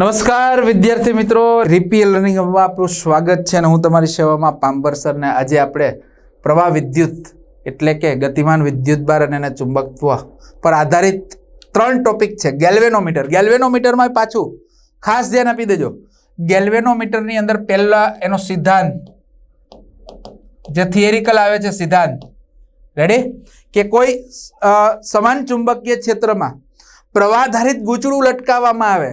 નમસ્કાર, વિદ્યાર્થી મિત્રો. રીપી લર્નિંગમાં આપણું સ્વાગત છે અને હું તમારી સેવામાં પાંબર સરને આજે આપણે પ્રવાહ વિદ્યુત એટલે કે ગતિમાન વિદ્યુત બાર અને એના ચુંબકત્વ પર આધારિત ત્રણ ટોપિક છે. ગેલ્વેનોમીટર. ગેલ્વેનોમીટરમાં પાછું ખાસ ધ્યાન આપી દેજો. ગેલ્વેનોમીટરની અંદર પહેલા એનો સિદ્ધાંત, જે થિયરિકલ આવે છે સિદ્ધાંત. રેડી કે કોઈ સમાન ચુંબકીય ક્ષેત્રમાં પ્રવાહધારિત ગૂંચડું લટકાવવામાં આવે.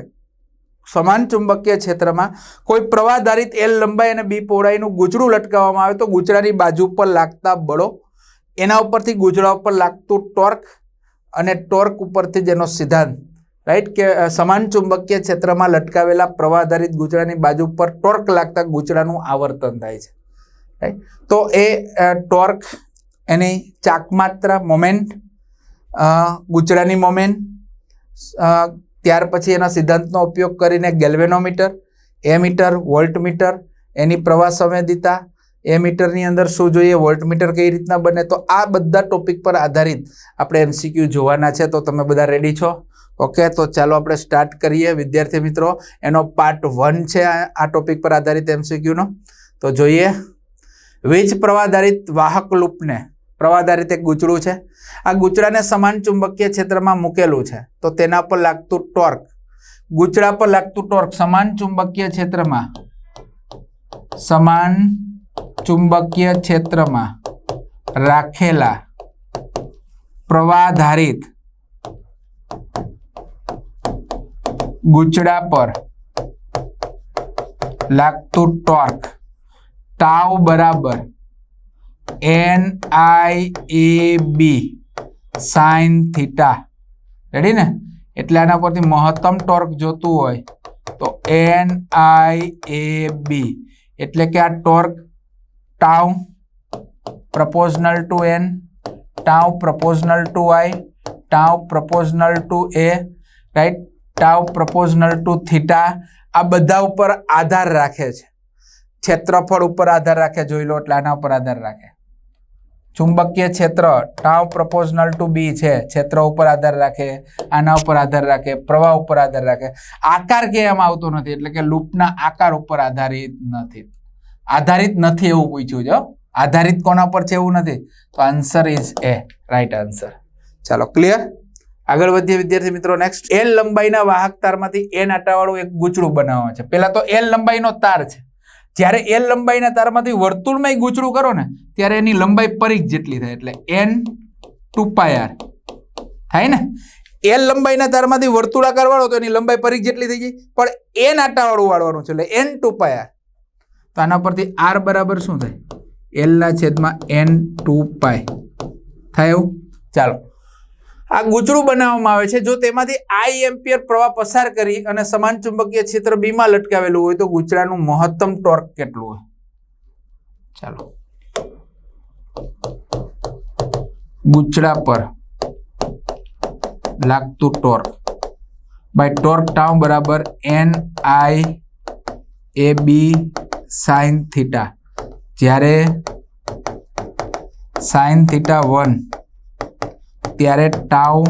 સમાન ચુંબકીય ક્ષેત્રમાં કોઈ પ્રવાહધારિત એલ લંબાઈ અને બી પહોળાઈનું ગુજરું લટકાવવામાં આવે તો ગુજરાની બાજુ પર લાગતા બળો, એના ઉપરથી ગુજરા ઉપર લાગતું ટોર્ક અને ટોર્ક ઉપરથી જ એનો સિદ્ધાંત રાઈટ કે સમાન ચુંબકીય ક્ષેત્રમાં લટકાવેલા પ્રવાહધારિત ગુજરાની બાજુ પર ટોર્ક લાગતા ગુજરાનું આવર્તન થાય છે રાઈટ તો એ ટોર્ક, એની ચાકમાત્રા મોમેન્ટ ગુજરાની મોમેન્ટ ત્યાર પછી એના સિદ્ધાંતનો ઉપયોગ કરીને ગેલ્વેનોમીટર એમીટર વોલ્ટમીટર, એની પ્રવાહ સંવેદિતા, એ મીટરની અંદર શું જોઈએ, વોલ્ટમીટર કઈ રીતના બને, તો આ બધા ટોપિક પર આધારિત આપણે એમસીક્યુ જોવાના છે, તો તમે બધા રેડી છો? ઓકે, તો ચાલો આપણે સ્ટાર્ટ કરીએ. વિદ્યાર્થી મિત્રો, એનો પાર્ટ વન છે આ ટોપિક પર આધારિત એમસીક્યુનો. તો જોઈએ. વીજ પ્રવાહધારિત વાહક લૂપને પ્રવાહધારિત એક ગૂંચળું છે. આ ગૂંચળાને સમાન ચુંબકીય ક્ષેત્રમાં મૂકેલું છે. તો તેના પર લાગતું ટોર્ક. ગૂંચળા પર લાગતું ટોર્ક સમાન ચુંબકીય ક્ષેત્રમાં. સમાન ચુંબકીય ક્ષેત્રમાં રાખેલા પ્રવાહધારિત ગૂંચળા પર લાગતું ટોર્ક તાવ બરાબર N I A B sine theta ready ને? એટલે આના પરથી મહત્તમ ટોર્ક જોતું હોય તો એન આઈ એ બી એટલે કે આ torque tau proportional to N tau proportional to I tau proportional to A right tau proportional to theta આ બધા ઉપર આધાર રાખે છે. ક્ષેત્રફળ ઉપર આધાર રાખે, જોઈ લો, એટલે આના ઉપર આધાર રાખે. ચુંબકીય ક્ષેત્ર ટાવ પ્રપોઝનલ ટુ બી છે. ક્ષેત્ર ઉપર આધાર રાખે, આના ઉપર આધાર રાખે, પ્રવાહ ઉપર આધાર રાખે. આકાર કહેવામાં આવતો નથી, એટલે કે લૂપના આકાર ઉપર આધારિત નથી. આધારિત નથી એવું પૂછ્યું હો. આધારિત કોના પર છે એવું નથી? તો answer is A right answer ચાલો ક્લિયર આગળ વધીએ વિદ્યાર્થી મિત્રો નેક્સ્ટ એલ લંબાઈના વાહક તારમાંથી એન આટાવાળું એક ગૂંચળું બનાવવા છે. પેલા તો એલ લંબાઈનો તાર છે. જ્યારે એલ લંબાઈના તારમાંથી વર્તુળમાં ગૂંચળું કરો ને, ત્યારે એની લંબાઈ પરિઘ જેટલી થાય. એટલે એન ટુ પાય થાય ને? એલ લંબાઈના તારમાંથી વર્તુળાકાર વાળો તો એની લંબાઈ પરિઘ જેટલી થઈ ગઈ. પણ એન આટાવાળું વાળવાનું છે, એટલે એન ટુ પાય તો આના પરથી આર બરાબર શું થાય? એલના છેદમાં એન ટુ પાય થાય એવું? ચાલો. આ ગુજરું બનાવવામાં આવે છે. જો તેમાંથી આઈ એમ્પિયર પ્રવાહ પસાર કરી અને સમાન ચુંબકીય ક્ષેત્ર બીમાં લટકાવેલું હોય તો ગૂંચળાનું મહત્તમ ટોર્ક કેટલું હોય? ચાલો. ગૂંચળા પર લાગતું ટોર્ક બાય ટોર્ક ટાઉ બરાબર N I A B sine theta જ્યારે સાઇન થીટા વન ત્યારે ટાઉ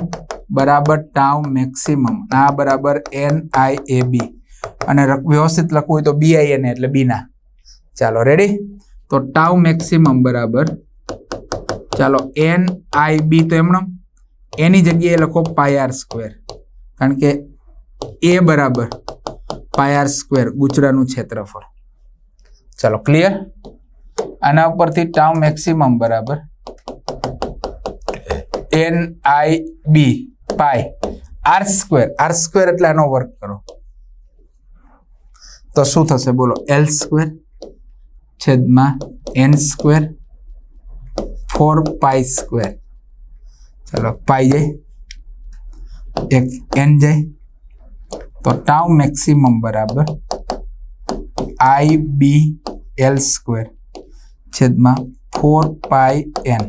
બરાબર ટાઉ મેક્સિમમ આ બરાબર એન આઈ એ બી અને વ્યવસ્થિત લખવું હોય તો બી આઈ એન એટલે બીના ચાલો રેડી તો ટાઉ મેક્સિમમ બરાબર. ચાલો એન આઈ બી તો એમનો. એની જગ્યાએ લખો પાયાર સ્ક્વેર. કારણ કે એ બરાબર પાયાર સ્ક્વેર, ગુજરાતનું ક્ષેત્રફળ. ચાલો ક્લિયર આના ઉપરથી ટાઉ મેક્સિમમ બરાબર. N I B pi R square R square એટલે આનો વર્ક કરો. તો શું થશે? બોલો એલ સ્ક્વેર છેદમાં N square four pi square ચલો પાઈ જાય. એક એન જાય. તો ટાઉ મેક્સિમમ બરાબર આઈ બી એલ સ્ક્વેર છેદમાં ફોર પાઈ એન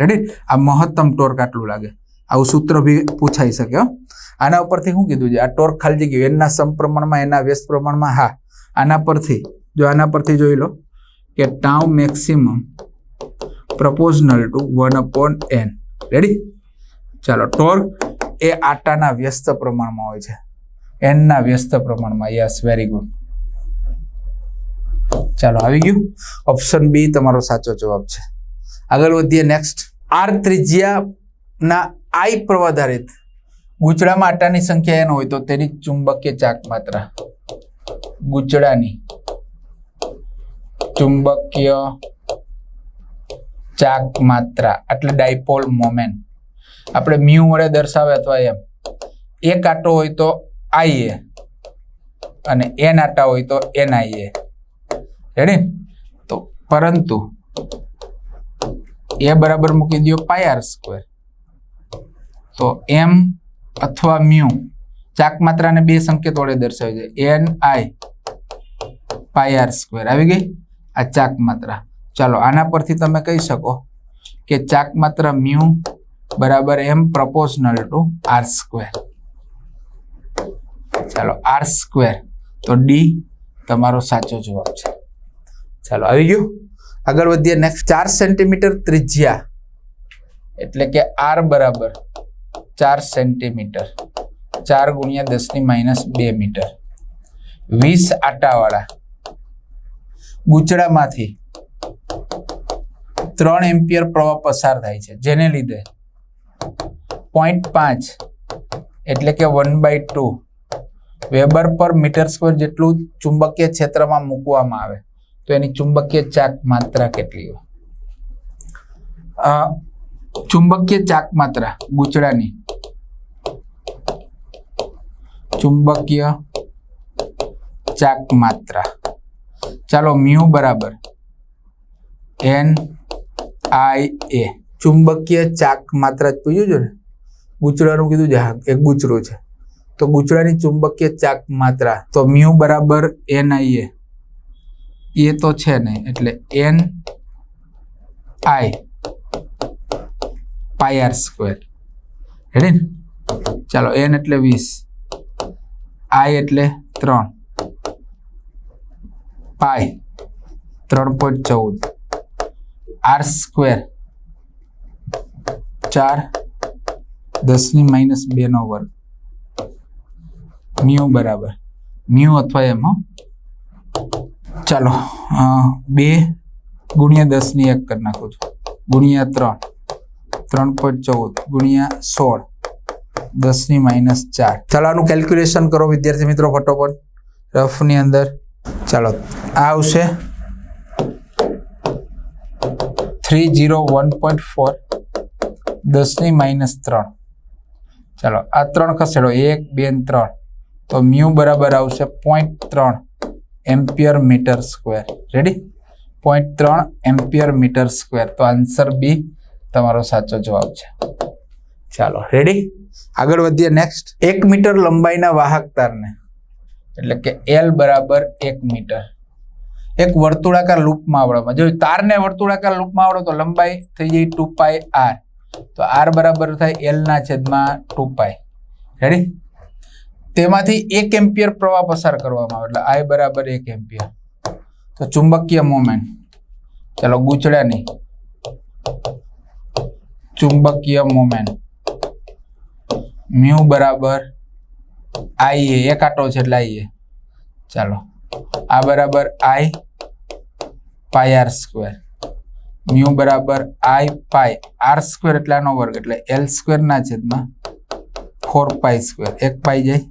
રેડી આ મહત્તમ ટોર્ક આટલું લાગે. આવું સૂત્ર બી પૂછાઈ શકે આના ઉપરથી શું કીધું છે, આ ટોર્ક ખાલી જગ્યા, એના સમપ્રમાણમાં એના વ્યસ્ત પ્રમાણમાં હા. આના પરથી, જો આના પરથી જોઈ લો, કે tau maximum proportional to one upon N ready ચાલો ટોર્ક એ આટાના વ્યસ્ત પ્રમાણમાં હોય છે. એનના વ્યસ્ત પ્રમાણમાં, યસ વેરી ગુડ ચાલો, આવી ગયું. ઓપ્શન બી તમારો સાચો જવાબ છે. આગળ વધીએ નેક્સ્ટ આર ત્રિજ્યાના આઈ પ્રવાધારિત. ગૂંચળામાં આટાની સંખ્યા એન હોય તો તેની ચુંબકીય ચાક માત્રા. ગૂંચળાની ચુંબકીય ચાક માત્રા. એટલે ડાયપોલ મોમેન્ટ આપણે મ્યુ વડે દર્શાવે અથવા એમ. એક આટો હોય તો આઈ એ અને એન આટા હોય તો એન આઈ એ. રેડી તો પરંતુ એ બરાબર મૂકી દો પાય આર સ્ક્વેર તો એમ અથવા મ્યુ ચાક માત્રાને બે સંકેત વડે દર્શાવે છે N I pi R square આવી ગઈ? આ ચાક માત્રા. ચાલો, આના પરથી તમે કહી શકો કે ચાક માત્રા મ્યુ બરાબર M proportional to R square ચાલો આર સ્ક્વેર તો ડી તમારો સાચો જવાબ છે. ચાલો, આવી ગયું? આગળ વધીએ નેક્સ્ટ ચાર સેન્ટીમીટર ત્રિજ્યા. એટલે કે આર બરાબર ચાર સેન્ટીમીટર ચાર ગુણ્યા દસની માઇનસ બે મીટર વીસ આટાવાળા. ગુચડામાંથી ત્રણ એમ્પિયર પ્રવાહ પસાર થાય છે. જેને લીધે પોઈન્ટ પાંચ એટલે કે one by two weber per metre square જેટલું ચુંબકીય ક્ષેત્રમાં મૂકવામાં આવે. તો એની ચુંબકીય ચાક માત્રા કેટલી હોય? ચુંબકીય ચાક માત્રા ગુચડાની ચુંબકીય ચાક માત્રા. ચાલો મ્યુ બરાબર. N I A. ચુંબકીય ચાક માત્રા જ પૂછ્યું છે ને? ગુચડાનું કીધું હા, એક ગૂંચળું છે. તો ગુચડાની ચુંબકીય ચાક માત્રા. તો મ્યુ બરાબર એન આઈ એ. એ તો છે નહીં એટલે N I pi R square ready ને ચાલો એન એટલે વીસ. આઈ એટલે ત્રણ. પાય ત્રણ પોઈન્ટ ચૌદ. આર સ્ક્વેર ચાર દસની માઇનસ બેનો વર્ગ. મ્યુ બરાબર. મ્યુ અથવા એમ હો ચાલો બે ગુણ્યા દસની એક કરી નાખું છું. ગુણ્યા ત્રણ ત્રણ પોઈન્ટ ચૌદ, ગુણ્યા સોળ, દસની માઇનસ ચાર. ચાલો, આનું કેલ્ક્યુલેશન કરો વિદ્યાર્થી મિત્રો ફટોફટ, રફની અંદર. ચાલો, આ આવશે three zero one point four દસની માઇનસ ત્રણ. ચાલો, આ ત્રણ ખસેડો, એક, બે ત્રણ. તો મ્યુ બરાબર આવશે પોઈન્ટ ત્રણ. Ampere metre square. Ready point ત્રણ એમ્પિયર મીટર સ્ક્વેર. તો આન્સર બી તમારો સાચો જવાબ છે. ચાલો રેડી આગળ વધીએ નેક્સ્ટ એક મીટર લંબાઈના વાહક તારને એટલે કે એલ બરાબર એક મીટર. એક વર્તુળાકાર લૂપમાં આવડવામાં. જો તારને વર્તુળાકાર લૂપમાં આવડો તો લંબાઈ થઈ જાય ટુ પાય આર તો આર બરાબર થાય એલના છેદમાં ટુ પાય રેડી તેમાંથી એક એમ્પિયર પ્રવાહ પસાર કરવામાં આવે, એટલે આઈ બરાબર એક એમ્પિયર. તો ચુંબકીય મોમેન્ટ ચાલો ગૂંચળાની ચુંબકીય મોમેન્ટ મ્યુ બરાબર આઈ એ એક આટો છે એટલે આઈ એ ચાલો. આ બરાબર I pi R square mu બરાબર આઈ પાય આર સ્ક્વેર એટલે આનો વર્ગ, એટલે એલ સ્ક્વેર ના છેદમાં ફોર પાય સ્ક્વેર એક પાઈ જાય.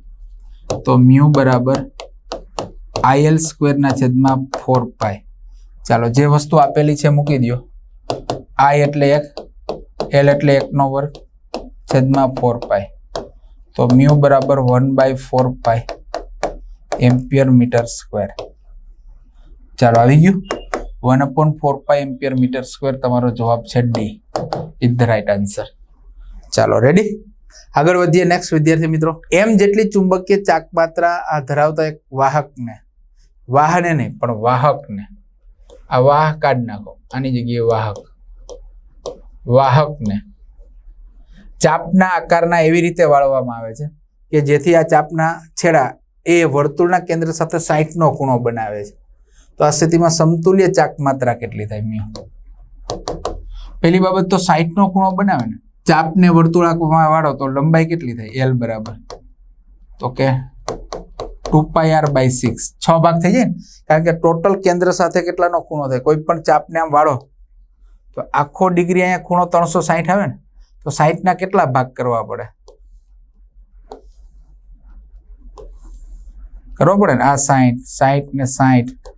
તો મ્યુ બરાબર આઈએલ સ્ક્વેરના છેદમાં ફોર પાય. ચાલો, જે વસ્તુ આપેલી છે મૂકી દો આઈ એટલે એક, એલ એટલે એકનો વર્ગ, છેદમાં ફોર પાય. તો મ્યુ બરાબર one by four pi ampere metre square. ચાલો, આવી ગયું? One upon four pi ampere metre square તમારો જવાબ છે D. Is the right answer. ચાલો, રેડી? આગળ વધીએ નેક્સ્ટ વિદ્યાર્થી મિત્રો. એમ જેટલી ચુંબકીય ચાકપાત્રા આ ધરાવતા એક વાહકને, વાહને નહીં, પણ વાહકને, આ વાહ કાઢી નાખો. આની જગ્યાએ વાહક. વાહકને. ચાપના આકારના એવી રીતે વાળવામાં આવે છે કે જેથી આ ચાપના છેડા એ વર્તુળના કેન્દ્ર સાથે સાઈઠનો ખૂણો બનાવે છે. તો આ સ્થિતિમાં સમતુલ્ય ચાક માત્રા કેટલી થાય? મ્યુ. પહેલી બાબત તો સાઈઠનો ખૂણો બનાવે ને. ચાપને વર્તુળાકમાં વાળો તો લંબાઈ કેટલી થાય? એલ બરાબર. તો કે two pi R by six છ ભાગ થઈ જાય ને? કારણ કે ટોટલ કેન્દ્ર સાથે કેટલાનો ખૂણો થાય? કોઈ પણ ચાપને આમ વાળો. તો આખો ડિગ્રી અહીંયા ખૂણો ત્રણસો સાહીઠ આવે ને? તો સાહીઠના કેટલા ભાગ કરવા પડે? કરવો પડે ને? આ સાહીઠ સાહીઠ ને સાહીઠ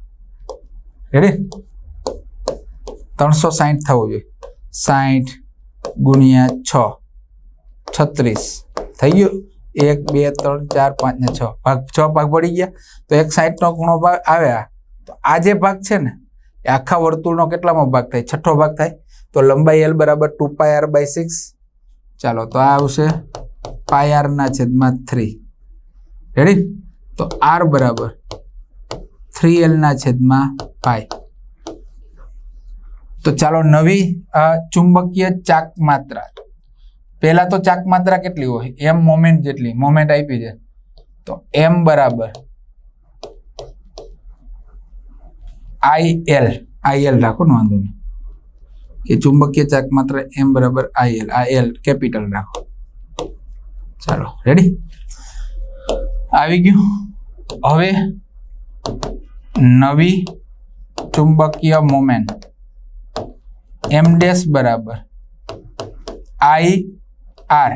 રેડી ત્રણસો સાહીઠ થવું જોઈએ. સાહીઠ ગુણ્યા છ. છત્રીસ. થઈ ગયું? એક, બે, ત્રણ, ચાર, પાંચ ને છ. ભાગ છ ભાગ પડી ગયા. તો એક સાઈઠનો ખૂણો ભાગ આવ્યા. તો આ જે ભાગ છે ને, એ આખા વર્તુળનો કેટલામાં ભાગ થાય? છઠ્ઠો ભાગ થાય. તો લંબાઈ એલ બરાબર two pi R by six ચાલો, તો આ આવશે પાય આરના છેદમાં થ્રી રેડી તો આર બરાબર થ્રી એલના છેદમાં પાય તો ચાલો નવી ચુંબકીય ચાક માત્રા. પહેલા તો ચાક માત્રા કેટલી હોય? એમ મોમેન્ટ જેટલી. મોમેન્ટ આપી છે તો એમ બરાબર આઈ એલ આઈ રાખો ને વાંધો નહીં. કે ચુંબકીય ચાક માત્રા એમ બરાબર આઈ એલ આ કેપિટલ રાખો. ચાલો રેડી આવી ગયું. હવે નવી ચુંબકીય મોમેન્ટ એમ ડેશ બરાબર. આઈ આર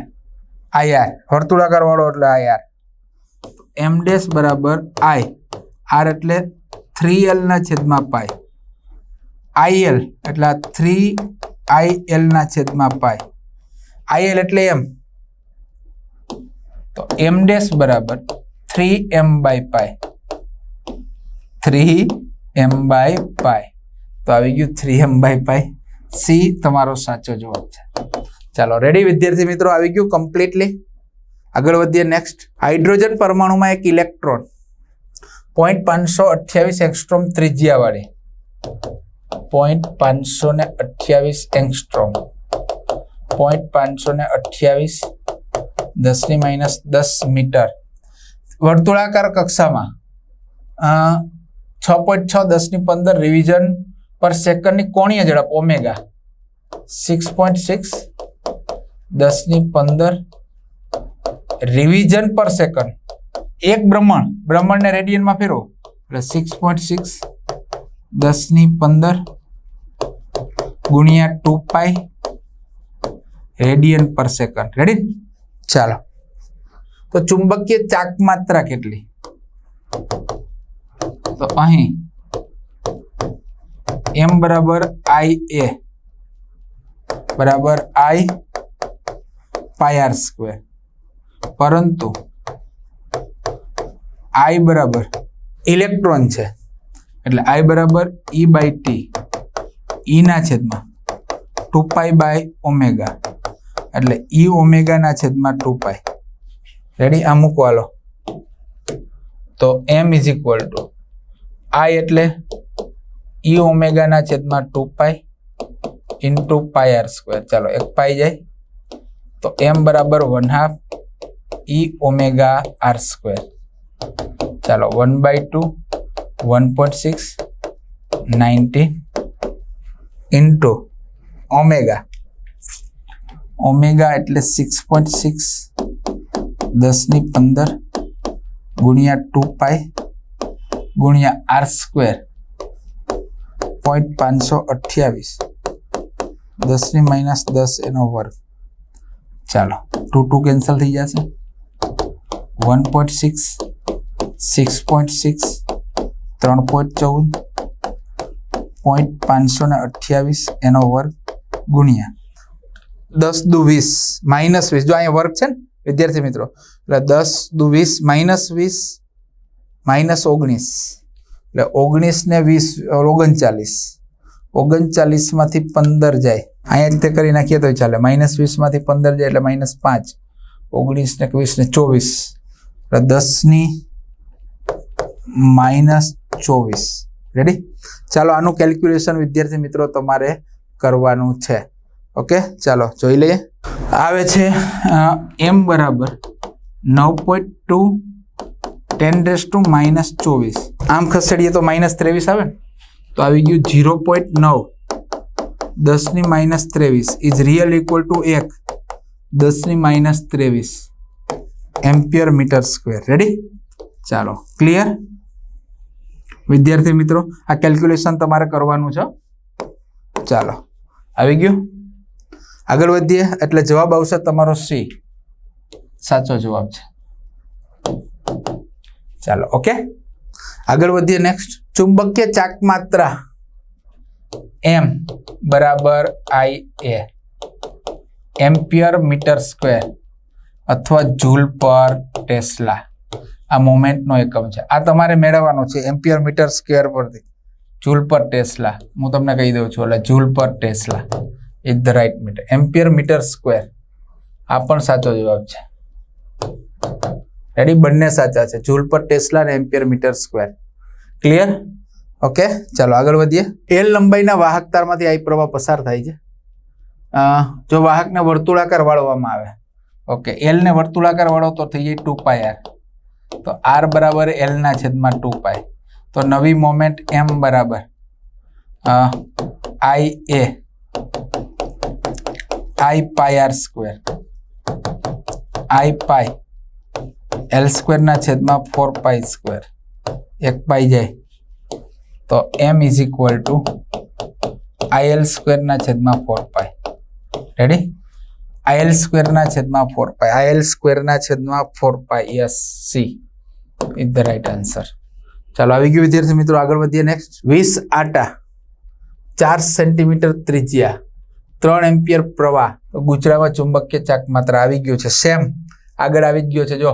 આઈ આર વર્તુળાકાર વાળો એટલે આઈ આર એમ ડેશ બરાબર આઈ આર એટલે થ્રી એલના છેદમાં પાય આઈ એલ એટલે થ્રી આઈ એલના છેદમાં પાય આઈ એલ એટલે એમ તો એમ ડેશ બરાબર three M by pi three M by pi તો આવી ગયું three M by pi C તમારો સાચો જવાબ છે. ચાલો રેડી વિદ્યાર્થી મિત્રો? આવી ગયું કમ્પ્લીટલી આગળ વધીએ નેક્સ્ટ હાઇડ્રોજન પરમાણુમાં એક ઇલેક્ટ્રોન પોઈન્ટ પાંચસો અઠ્યાવીસ એંગસ્ટ્રોમ ત્રિજ્યાવાળી. પોઈન્ટ પાંચસો ને અઠ્યાવીસ એંગસ્ટ્રોમ. પોઈન્ટ પાંચસો ને અઠ્યાવીસ દસની માઇનસ દસ મીટર. વર્તુળાકાર કક્ષામાં છ પોઈન્ટ છ દસની પંદર રિવિઝન પર સેકન્ડની કોણીય ઝડપ ઓમેગા સિક્સ પોઈન્ટ સિક્સ દસની પંદર રિવિઝન પર સેકન્ડ એક બ્રહ્માંડ, બ્રહ્માંડને રેડિયનમાં ફેરવો. એટલે સિક્સ પોઈન્ટ સિક્સ દસની પંદર, ગુણ્યા two pi radian per second ready ચાલો. તો ચુંબકીય ચાક માત્રા કેટલી? તો અહીં એમ બરાબર આઈ એ. બરાબર આઈ પાય આર સ્ક્વેર. પરંતુ આઈ બરાબર ઇલેક્ટ્રોન છે. એટલે આઈ બરાબર ઈ બાય ટી ઈના છેદમાં ટુ પાઈ બાય ઓમેગા. એટલે ઈ ઓમેગાના છેદમાં ટુ પાઈ. રેડી આ મૂકો હાલો તો M is equal to I એટલે ઈ ઓમેગાના છેદમાં two pi into pi R square ચાલો, એક પાય જાય. તો એમ બરાબર one half E omega R square ચાલો one by two one point six ninety into omega omega એટલે સિક્સ પોઈન્ટ સિક્સ દસની પંદર ગુણ્યા ટુ પાય ગુણ્યા આર સ્ક્વેર પોઈન્ટ પાંચસો અઠ્યાવીસ. દસની માઇનસ દસ એનો વર્ગ. ચાલો ટુ ટુ કેન્સલ થઈ જશે. One point six six point six ત્રણ પોઈન્ટ ચૌદ. પોઈન્ટ પાંચસો ને અઠ્યાવીસ એનો વર્ગ ગુણ્યા. દસ દુ વીસ માઇનસ વીસ. જો અહીંયા વર્ગ છે ને, વિદ્યાર્થી મિત્રો, એટલે દસ દુ વીસ માઇનસ વીસ માઇનસ ઓગણીસ. એટલે ઓગણીસ ને વીસ ઓગણચાલીસ. ઓગણચાલીસમાંથી પંદર જાય. અહીંયા રીતે કરી નાખીએ તો ચાલે. માઇનસ વીસમાંથી પંદર જાય એટલે માઇનસ પાંચ. ઓગણીસ ને વીસ ને ચોવીસ. એટલે દસની માઇનસ ચોવીસ. રેડી ચાલો, આનું કેલ્ક્યુલેશન વિદ્યાર્થી મિત્રો તમારે કરવાનું છે. ઓકે ચાલો, જોઈ લઈએ. આવે છે એમ બરાબર નવ point two ten raise two minus ચોવીસ. આમ ખસેડીએ તો માઇનસ ત્રેવીસ આવે? તો આવી ગયું જીરો પોઈન્ટ નવ. દસની માઇનસ ત્રેવીસ. ઇઝ રિયલ ઇક્વલ ટુ એક. દસની માઇનસ ત્રેવીસ. એમ્પિયર મીટર સ્ક્વેર રેડી ચાલો ક્લિયર વિદ્યાર્થી મિત્રો, આ કેલ્ક્યુલેશન તમારે કરવાનું છે. ચાલો, આવી ગયું? આગળ વધીએ, એટલે જવાબ આવશે તમારો સી સાચો જવાબ છે. ચાલો ઓકે આગળ વધીએ નેક્સ્ટ ચુંબકીય ચાક માત્રા એમ બરાબર I A ampere metre square અથવા જૂલ પર ટેસ્લા આ મોમેન્ટનો એકમ છે. આ તમારે મેળવવાનો છે એમ્પિયર મીટર સ્ક્વેર પરથી. જૂલ પર ટેસ્લા હું તમને કહી દઉં છું, એટલે joule per tesla is the right metre ampere metre square આ પણ સાચો જવાબ છે. રેડી બંને સાચા છે. જૂલ પર ટેસ્લા અને ampere metre square clear okay ચાલો આગળ વધીએ. એલ લંબાઈના વાહક તારમાંથી આઈ પ્રવાહ પસાર થાય છે. જો વાહકને વર્તુળાકાર વાળવામાં આવે. ઓકે એલને વર્તુળાકાર વાળો તો થઈ જાય ટુ પાય આર તો આર બરાબર એલના છેદમાં ટુ પાય તો નવી મોમેન્ટ એમ બરાબર I A I pi R square I pi L સ્ક્વેરના છેદમાં ફોર પાય સ્ક્વેર. એક પાઈ જાય. તો M is equal to IL સ્ક્વેરના છેદમાં ફોર પાય રેડી આઈએલ સ્ક્વેરના છેદમાં ફોર પાય આઈએલ સ્ક્વેરના છેદમાં four pi yes C is the right answer ચાલો, આવી ગયું વિદ્યાર્થી મિત્રો. આગળ વધીએ નેક્સ્ટ વીસ આટા, ચાર સેન્ટીમીટર ત્રિજ્યા, ત્રણ એમ્પિયર પ્રવાહ. ગુજરાતમાં ચુંબકીય ચાક માત્ર આવી ગયું છે. સેમ આગળ આવી જ ગયો છે. જો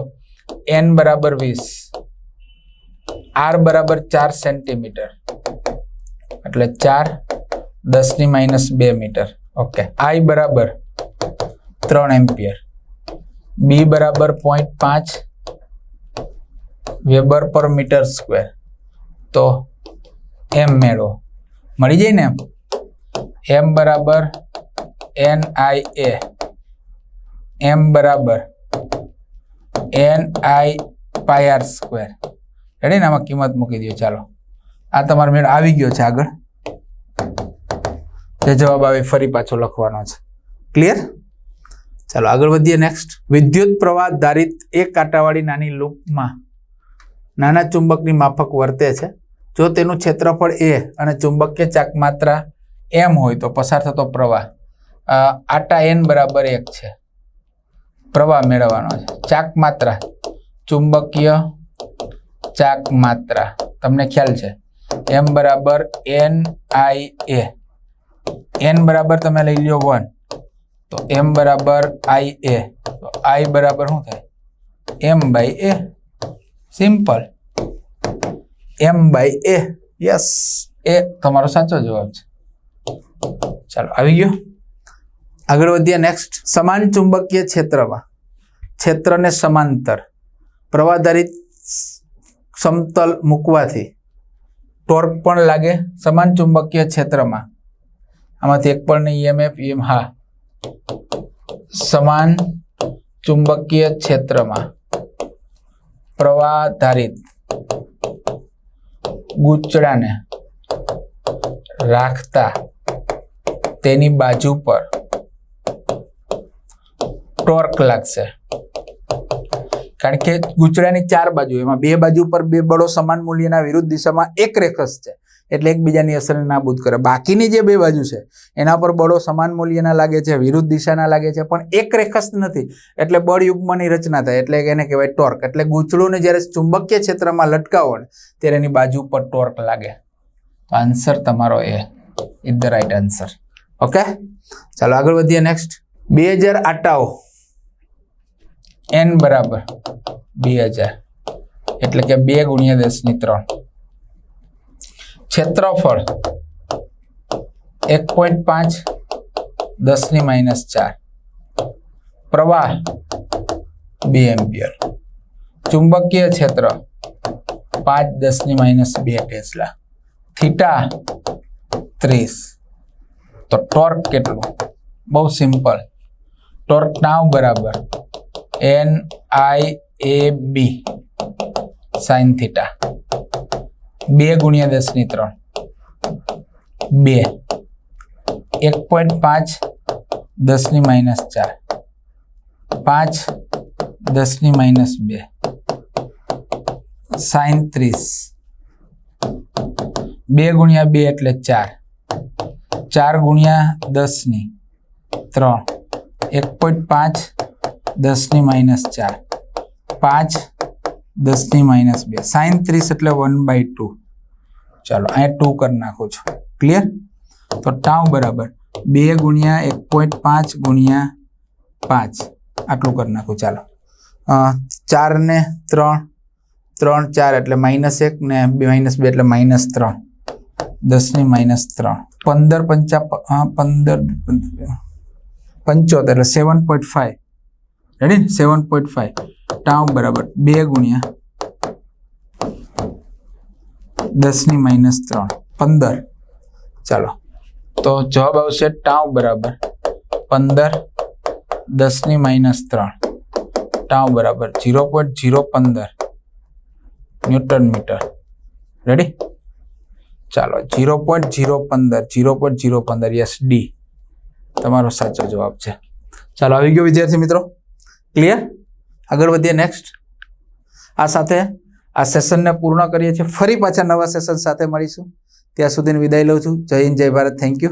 એન બરાબર વીસ. આર બરાબર ચાર સેન્ટીમીટર. એટલે ચાર દસની માઇનસ બે મીટર. ઓકે આઈ બરાબર ત્રણ એમ્પિયર. બી બરાબર પોઈન્ટ પાંચ વેબર પર મીટર સ્ક્વેર તો એમ મેળવો. મળી જાય ને? એમ એમ બરાબર એન આઈ એ એમ બરાબર N I pi R square ready આમાં કિંમત મૂકી દો ચાલો. આ તમારો મેળ આવી ગયો છે આગળ. જે જવાબ આવે ફરી પાછો લખવાનો છે. ક્લિયર ચાલો, આગળ વધીએ નેક્સ્ટ વિદ્યુત પ્રવાહ ધારિત એક કાંટાવાળી નાની લૂપમાં નાના ચુંબકની માફક વર્તે છે. જો તેનું ક્ષેત્રફળ એ અને ચુંબકીય ચાક માત્રા એમ હોય તો પસાર થતો પ્રવાહ આટા એન બરાબર એક છે. પ્રવાહ મેળવવાનો છે. ચાક માત્રા. ચુંબકીય ચાક માત્રા. તમને ખ્યાલ છે. એમ બરાબર એન આઈ એ. એન બરાબર તમે લઈ લ્યો વન. તો એમ બરાબર આઈ એ. તો આઈ બરાબર શું થાય? M by A. Simple. M by A. Yes. A તમારો સાચો જવાબ છે. ચાલો, આવી ગયો? આગળ વધીએ નેક્સ્ટ સમાન ચુંબકીય ક્ષેત્રમાં. ક્ષેત્રને સમાંતર. પ્રવાધારિત સમતલ મૂકવાથી. ટોર્ક પણ લાગે સમાન ચુંબકીય ક્ષેત્રમાં. આમાંથી એક પણ ઈએમએફ ઈએમ હા. સમાન ચુંબકીય ક્ષેત્રમાં. પ્રવાધારિત ગૂંચળાને રાખતા તેની બાજુ પર ટોર્ક લાગશે. કારણ કે ગૂંચળાની ચાર બાજુ, એમાં બે બાજુ પર બે બળો સમાન મૂલ્યના વિરુદ્ધ દિશામાં એક રેખસ છે. એટલે એકબીજાની અસરને નાબૂદ કરે. બાકીની જે બે બાજુ છે, એના પર બળો સમાન મૂલ્યના લાગે છે, વિરુદ્ધ દિશાના લાગે છે, પણ એક રેખસ નથી. એટલે બળ યુગ્મની રચના થાય. એટલે એને કહેવાય ટોર્ક. એટલે ગૂંચળુંને જ્યારે ચુંબકીય ક્ષેત્રમાં લટકાવો ને, ત્યારે એની બાજુ પર ટોર્ક લાગે. આન્સર તમારો A. Is the right answer okay? ચાલો આગળ વધીએ નેક્સ્ટ બે હજાર આટાઓ એન બરાબર બે હજાર એટલે કે બે ગુણ્યા દસની ત્રણ. ક્ષેત્રફળ એક પોઈન્ટ પાંચ દસની માઇનસ ચાર. પ્રવાહ બે એમ્પિયર. ચુંબકીય ક્ષેત્ર પાંચ દસની માઇનસ બે ટેસ્લા. થીટા ત્રીસ. તો ટોર્ક કેટલું? બહુ સિમ્પલ ટોર્ક નાવ બરાબર. N I A B sine theta બે ગુણ્યા દસની ત્રણ. બે. એક પોઈન્ટ પાંચ દસની માઇનસ ચાર. પાંચ દસની માઇનસ બે. સાયત્રીસ બે ગુણ્યા બે એટલે ચાર. ચાર ગુણ્યા દસની ત્રણ. એક પોઈન્ટ પાંચ, દસની માઇનસ ચાર. પાંચ, દસની માઇનસ બે. સાયત્રીસ એટલે વન બાય ટુ. ચાલો અહીંયા ટુ કરી નાખું છું. ક્લિયર? તો ટાઉ બરાબર બે ગુણ્યા એક પોઈન્ટ પાંચ ગુણ્યા પાંચ. આટલું કરી નાખું, ચાલો. ચાર ને ત્રણ. ત્રણ ચાર એટલે માઇનસ એક ને માઇનસ બે એટલે માઇનસ ત્રણ. દસની માઇનસ ત્રણ. પંદર પંચા પ- અ, પંદર પંચોતેર એટલે સેવન પોઈન્ટ ફાઈવ રેડી ને સેવન પોઈન્ટ ફાઈવ ટાઉ બરાબર બે ગુણ્યા દસની માઇનસ ત્રણ. પંદર. ચાલો. તો જવાબ આવશે ટાઉ બરાબર પંદર દસની માઇનસ ત્રણ. ટાઉ બરાબર જીરો પોઈન્ટ જીરો પંદર. Newton metre. રેડી ચાલો, જીરો પોઈન્ટ જીરો પંદર, જીરો પોઈન્ટ જીરો પંદર યસ ડી તમારો સાચો જવાબ છે. ચાલો, આવી ગયો વિદ્યાર્થી મિત્રો. ક્લિયર આગળ વધીએ નેક્સ્ટ આ સાથે આ સેશનને પૂર્ણ કરીએ છીએ. ફરી પાછા નવા સેશન સાથે મળીશું. ત્યાં સુધીની વિદાય લઉં છું. જય હિન્દ, જય ભારત. Thank you